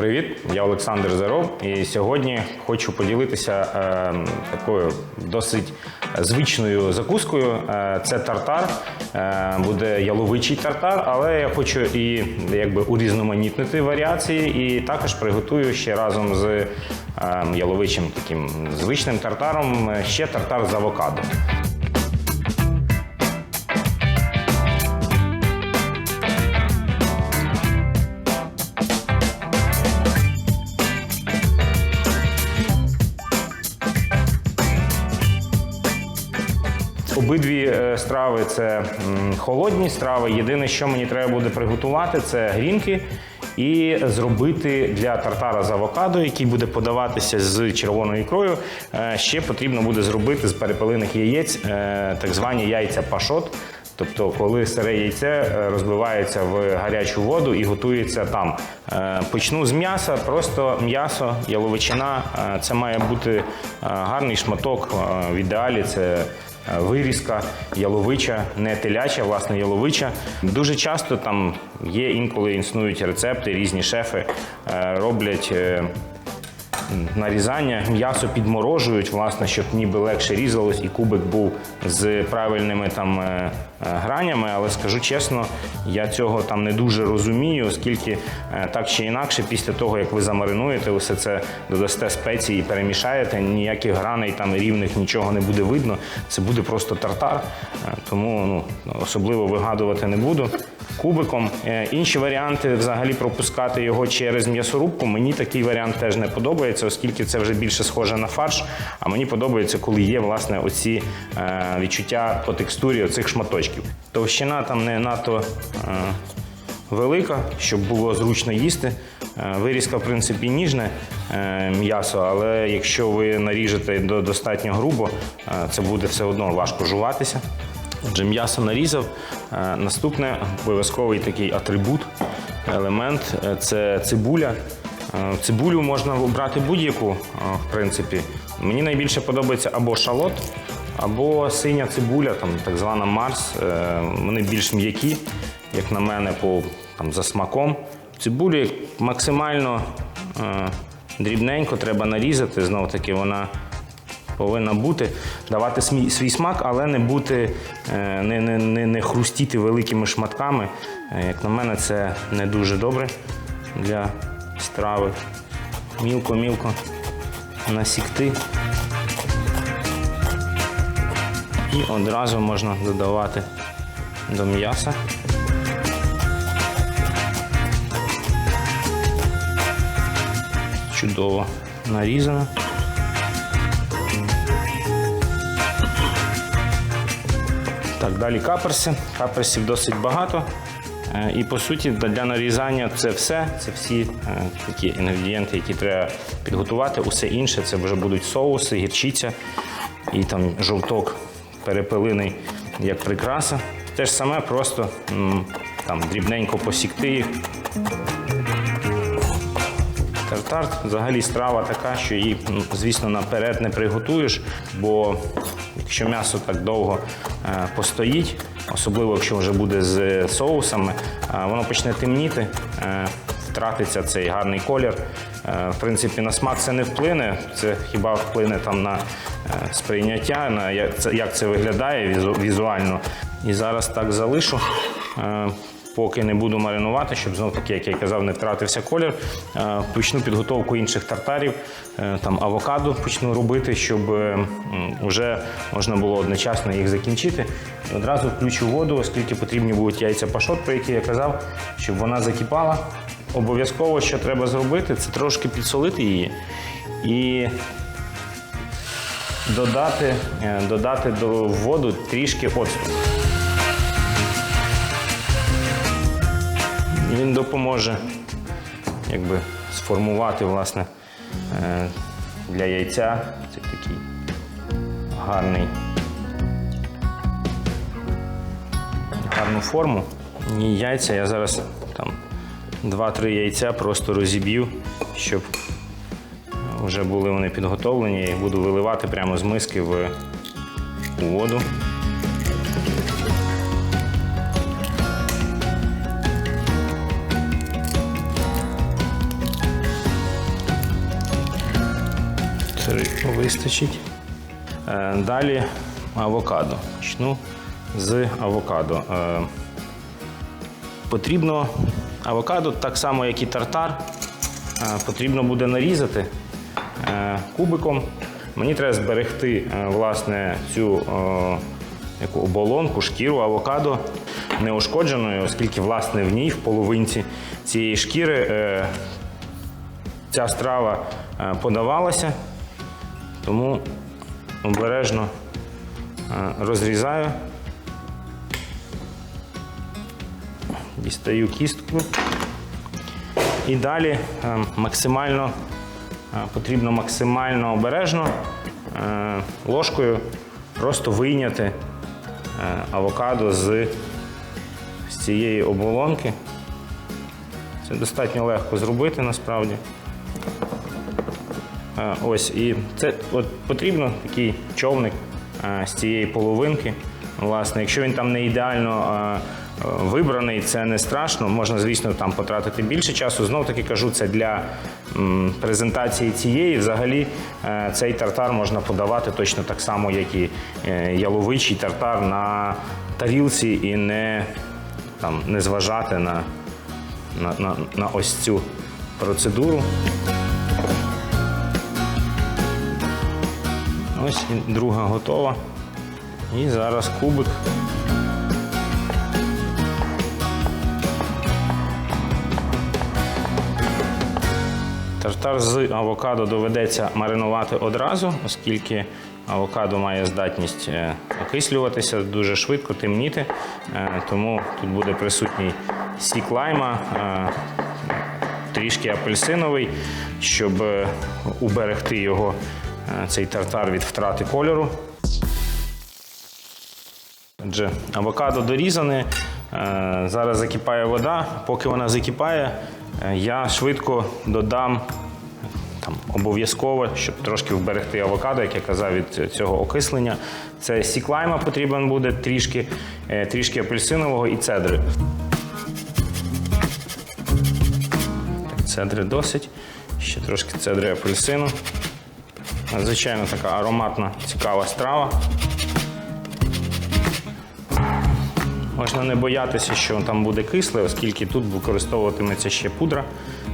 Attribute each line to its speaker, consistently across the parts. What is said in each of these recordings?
Speaker 1: Привіт, я Олександр Заров, і сьогодні хочу поділитися е, такою досить звичною закускою. Е, це тартар, е, буде яловичий тартар, але я хочу і якби урізноманітнити варіації, і також приготую ще разом з е, яловичим таким звичним тартаром е, ще тартар з авокадо. Обидві е, страви це холодні страви. Єдине, що мені треба буде приготувати, це грінки. І зробити для тартара з авокадо, який буде подаватися з червоною ікрою, е, ще потрібно буде зробити з перепелиних яєць е, так звані яйця пашот. Тобто, коли сире яйце розбивається в гарячу воду і готується там. Почну з м'яса, просто м'ясо, яловичина. Це має бути гарний шматок. В ідеалі це вирізка яловича, не теляча, власне, яловича. Дуже часто там є інколи існують рецепти, різні шефи е, роблять. е, нарізання. М'ясо підморожують, власне, щоб ніби легше різалось і кубик був з правильними там е. Але скажу чесно, я цього там не дуже розумію, оскільки е, так чи інакше, після того як ви замаринуєте, усе це додасте спеції і перемішаєте, ніяких граней там рівних нічого не буде видно. Це буде просто тартар. Е, Тому ну, особливо вигадувати не буду. Кубиком. Е, Інші варіанти взагалі пропускати його через м'ясорубку. Мені такий варіант теж не подобається, оскільки це вже більше схоже на фарш. А мені подобається, коли є власне оці відчуття по текстурі оцих шматочків. Товщина там не надто е, велика, щоб було зручно їсти. Е, Вирізка, в принципі, ніжне е, м'ясо, але якщо ви наріжете достатньо грубо, це буде все одно важко жуватися. Отже, м'ясо нарізав. Наступне обов'язковий такий атрибут, елемент це цибуля. Цибулю можна обрати будь-яку, в принципі. Мені найбільше подобається або шалот, або синя цибуля, там, так звана Марс. Е, Вони більш м'які, як на мене, по, там, за смаком. Цибулі максимально е, дрібненько треба нарізати. Знов таки вона повинна бути, давати смій- свій смак, але не бути, е, не, не, не, не хрустіти великими шматками. Е, Як на мене, це не дуже добре для страви. Мілко-мілко насікти. І одразу можна додавати до м'яса. Чудово нарізано. Так, далі каперси. Каперсів досить багато. Е, І по суті, для- нарізання це все. Це всі е, такі інгредієнти, які треба підготувати. Усе інше це вже будуть соуси, гірчиця і там жовток перепелиний як прикраса. Те ж саме, просто там дрібненько посікти їх. Тартар взагалі страва така, що її, звісно, наперед не приготуєш, бо якщо м'ясо так довго е, постоїть, особливо якщо вже буде з соусами, воно почне темніти, е, втратиться цей гарний колір. Е, в принципі, на смак це не вплине, це хіба вплине там на е, сприйняття, на як це, виглядає візуально. І зараз так залишу. Е, Поки не буду маринувати, щоб знов таки, як я казав, не втратився колір. Почну підготовку інших тартарів, там авокадо почну робити, щоб вже можна було одночасно їх закінчити. Одразу включу воду, оскільки потрібні будуть яйця пашот, про які я казав, щоб вона закипала. Обов'язково, що треба зробити, це трошки підсолити її і додати, е, додати до воду трішки оцту. Він допоможе якби, сформувати власне, е, для яйця це такий гарний, гарну форму. І яйця я зараз Два-три яйця просто розіб'ю, щоб е, вже були вони підготовлені і буду виливати прямо з миски в воду. Три вистачить. Е, далі авокадо. Почну з авокадо. Е, потрібно авокадо, так само як і тартар, е, потрібно буде нарізати е, кубиком. Мені треба зберегти е, власне цю яку оболонку, шкіру авокадо неушкодженою, оскільки власне в ній, в половинці цієї шкіри, ця страва подавалася. Тому обережно розрізаю. Дістаю кістку. І далі е, максимально е, потрібно максимально обережно е, ложкою просто вийняти авокадо з, цієї оболонки. Це достатньо легко зробити насправді. Ось, і це от потрібно такий човник з цієї половинки. Власне, якщо він там не ідеально е, е, вибраний, це не страшно. Можна, звісно, там потратити більше часу. Знов таки кажу, це для презентації цієї. Взагалі е, цей тартар можна подавати точно так само, як і яловичий тартар на тарілці і не, там, не зважати на, на, на, на ось цю процедуру. Ось друга готова. І зараз кубик. Тартар з авокадо доведеться маринувати одразу, оскільки авокадо має здатність е, окислюватися дуже швидко, темніти. Е, Тому тут буде присутній сік лайма, е, трішки апельсиновий, щоб уберегти його, цей тартар від втрати кольору. Отже, авокадо дорізане. Е, Зараз закипає вода. Поки вона закипає, е, я швидко додам там, обов'язково, щоб трошки вберегти авокадо, як я казав, від цього окислення. Це сік лайма потрібен буде трішки, е, трішки апельсинового і цедри. Цедри досить. Ще трошки цедри апельсину. Надзвичайно така ароматна, цікава страва. Можна не боятися, що там буде кисле, оскільки тут використовуватиметься ще пудра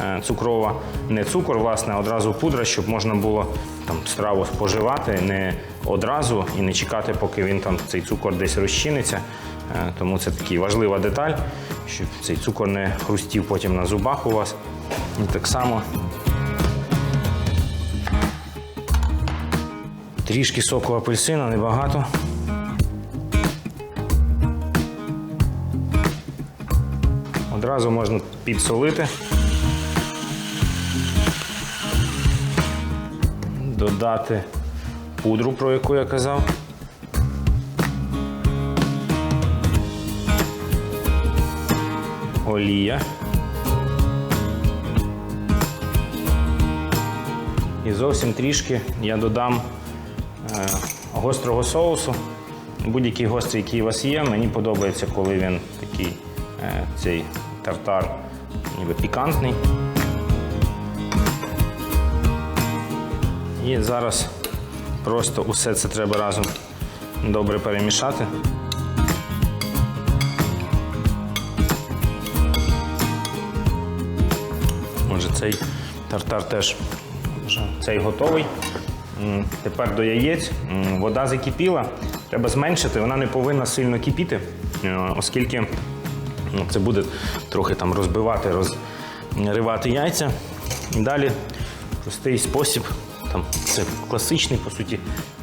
Speaker 1: е, цукрова, не цукор, власне, а одразу пудра, щоб можна було там страву споживати не одразу і не чекати, поки він там цей цукор десь розчиниться. Е, Тому це така важлива деталь, щоб цей цукор не хрустів потім на зубах у вас. І так само трішки соку апельсина, небагато. Одразу можна підсолити. Додати пудру, про яку я казав. Олія. І зовсім трішки я додам е, гострого соусу. Будь-який гострий, який у вас є. Мені подобається, коли він такий е, цей тартар ніби пікантний. І зараз просто усе це треба разом добре перемішати. Отже, цей тартар теж цей готовий. Тепер до яєць. Вода закипіла, треба зменшити, вона не повинна сильно кипіти, е, оскільки це буде трохи там розбивати, розривати яйця. І далі простий спосіб, там, це класичний, по суті,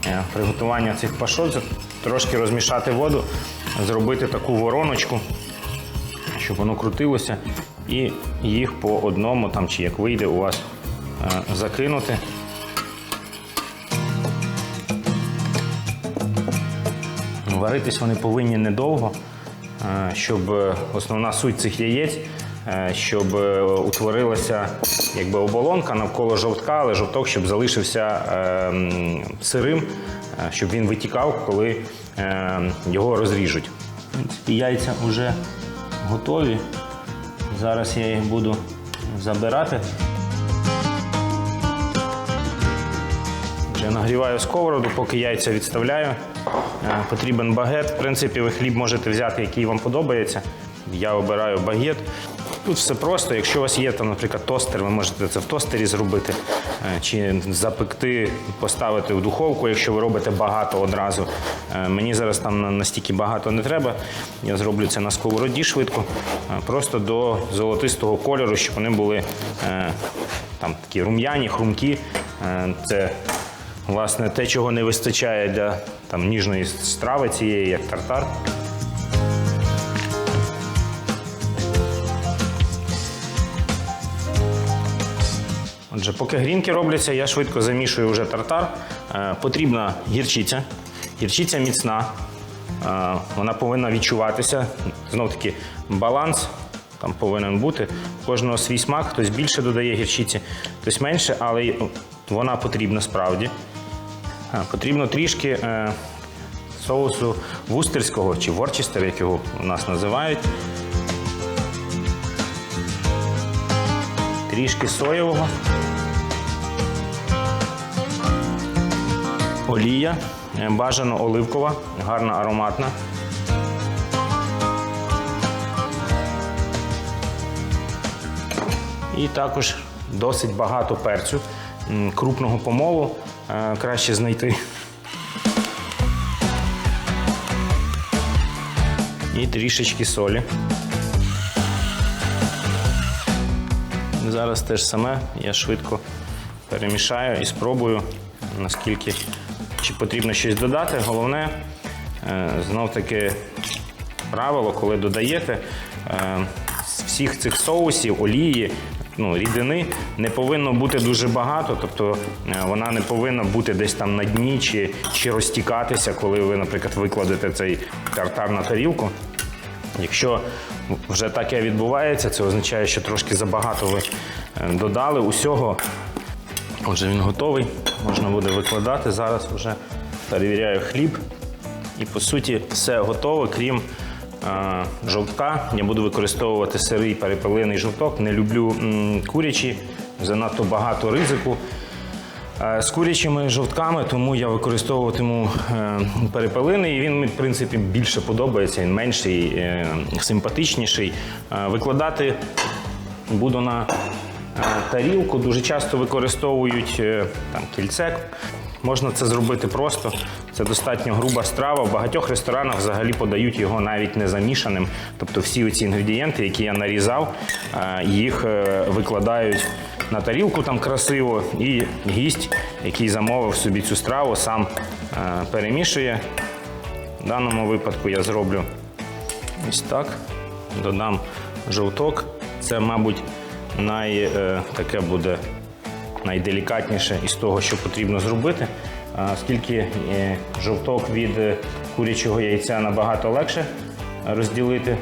Speaker 1: е, приготування цих пашот, трошки розмішати воду, зробити таку вороночку, щоб воно крутилося, і їх по одному, там, чи як вийде у вас е, закинути. Варитись вони повинні недовго, щоб е, основна суть цих яєць, е, щоб е, утворилася якби оболонка навколо жовтка, але жовток, щоб залишився сирим, щоб він витікав, коли його розріжуть. Яйця вже готові. Зараз я їх буду забирати. Вже нагріваю сковороду, поки яйця відставляю. Е, Потрібен багет. В принципі, ви хліб можете взяти, який вам подобається. Я обираю багет. Тут все просто. Якщо у вас є там, наприклад, тостер, ви можете це в тостері зробити, е, чи запекти, поставити в духовку, якщо ви робите багато одразу. Е, Мені зараз там настільки багато не треба. Я зроблю це на сковороді швидко, просто до золотистого кольору, щоб вони були там такі рум'яні, хрумкі. Це власне те, чого не вистачає для там ніжної страви цієї, як тартар. Отже, поки грінки робляться, я швидко замішую вже тартар. Е, потрібна гірчиця. Гірчиця міцна. Е, вона повинна відчуватися. Знов таки баланс там повинен бути. Кожного свій смак, хтось більше додає гірчиці, хтось менше, але вона потрібна справді. Потрібно трішки е, соусу вустерського чи ворчестер, як його у нас називають. Трішки соєвого. Олія, е, бажано оливкова, гарна ароматна. І також досить багато перцю, крупного помолу краще знайти. І трішечки солі. Зараз те ж саме я швидко перемішаю і спробую, наскільки чи потрібно щось додати. Головне, е, знов таки правило, коли додаєте е, з всіх цих соусів, олії, ну, рідини не повинно бути дуже багато, тобто е, вона не повинна бути десь там на дні чи, чи розтікатися, коли ви, наприклад, викладете цей тартар на тарілку. Якщо вже таке відбувається, це означає, що трошки забагато ви е, додали усього. Отже, він готовий, можна буде викладати. Зараз вже перевіряю хліб. І по суті все готове, крім жовтка. Я буду використовувати сирий перепелиний жовток. Не люблю курячі, занадто багато ризику. З курячими жовтками, тому я використовуватиму е, перепелиний. І Він мені, в принципі, більше подобається, він менший, е, симпатичніший. Викладати буду на е, тарілку. Дуже часто використовують там, кільце. Можна це зробити просто. Це достатньо груба страва. В багатьох ресторанах взагалі подають його навіть не замішаним. Тобто всі ці інгредієнти, які я нарізав, е, їх е, викладають на тарілку там красиво, і гість, який замовив собі цю страву, сам е, перемішує. В даному випадку я зроблю ось так. Додам жовток. Це, мабуть, най, таке буде найделікатніше із того, що потрібно зробити. Оскільки е, жовток від е, курячого яйця набагато легше розділити.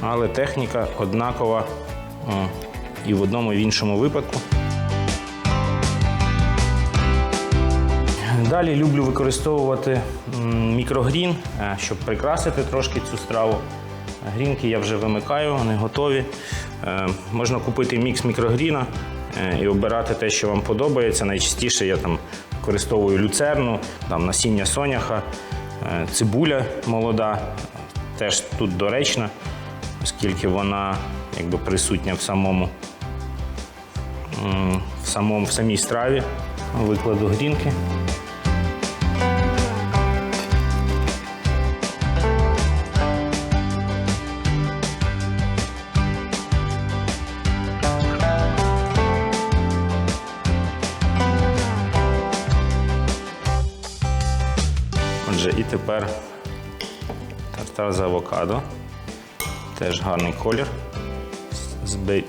Speaker 1: Але техніка однакова і в одному і в іншому випадку. Далі люблю використовувати мікрогрін, е, щоб прикрасити трошки цю страву. Грінки я вже вимикаю, вони готові. Е, Можна купити мікс мікрогріна е, і обирати те, що вам подобається. Найчастіше я там використовую люцерну, там насіння соняха, е, цибуля молода, теж тут доречна, оскільки вона якби присутня в самому, в самому в самій страві. Викладу грінки. Тепер тартар з авокадо. Теж гарний колір.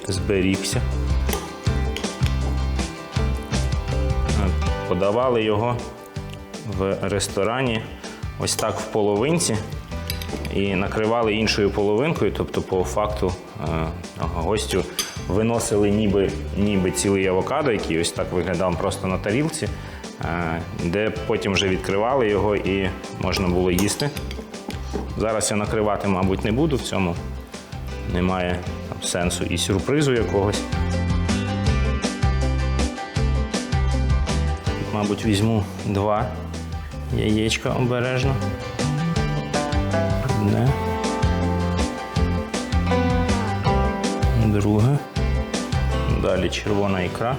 Speaker 1: Зберігся. Подавали його в ресторані ось так в половинці і накривали іншою половинкою, тобто по факту е, гостю виносили ніби, ніби цілий авокадо, який ось так виглядав просто на тарілці, де потім вже відкривали його і можна було їсти. Зараз я накривати, мабуть, не буду в цьому. Немає сенсу і сюрпризу якогось. мабуть, візьму два яєчка обережно. Одне. Друге. Далі червона ікра.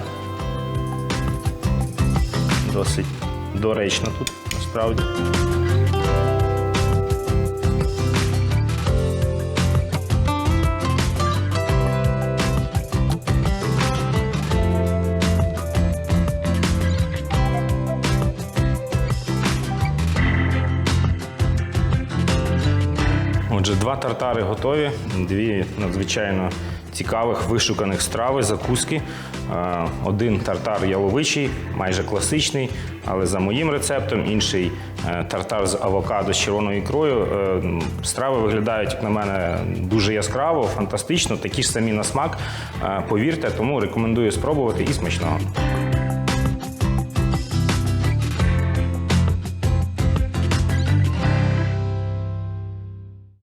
Speaker 1: Досить доречно тут, насправді. Отже, два тартари готові, дві надзвичайно цікавих вишуканих страви, закуски. Один тартар яловичий, майже класичний, але за моїм рецептом, інший е, тартар з авокадо з червоною ікрою. Е, Страви виглядають, як на мене, дуже яскраво, фантастично, такі ж самі на смак. Е, Повірте, тому рекомендую спробувати і смачного.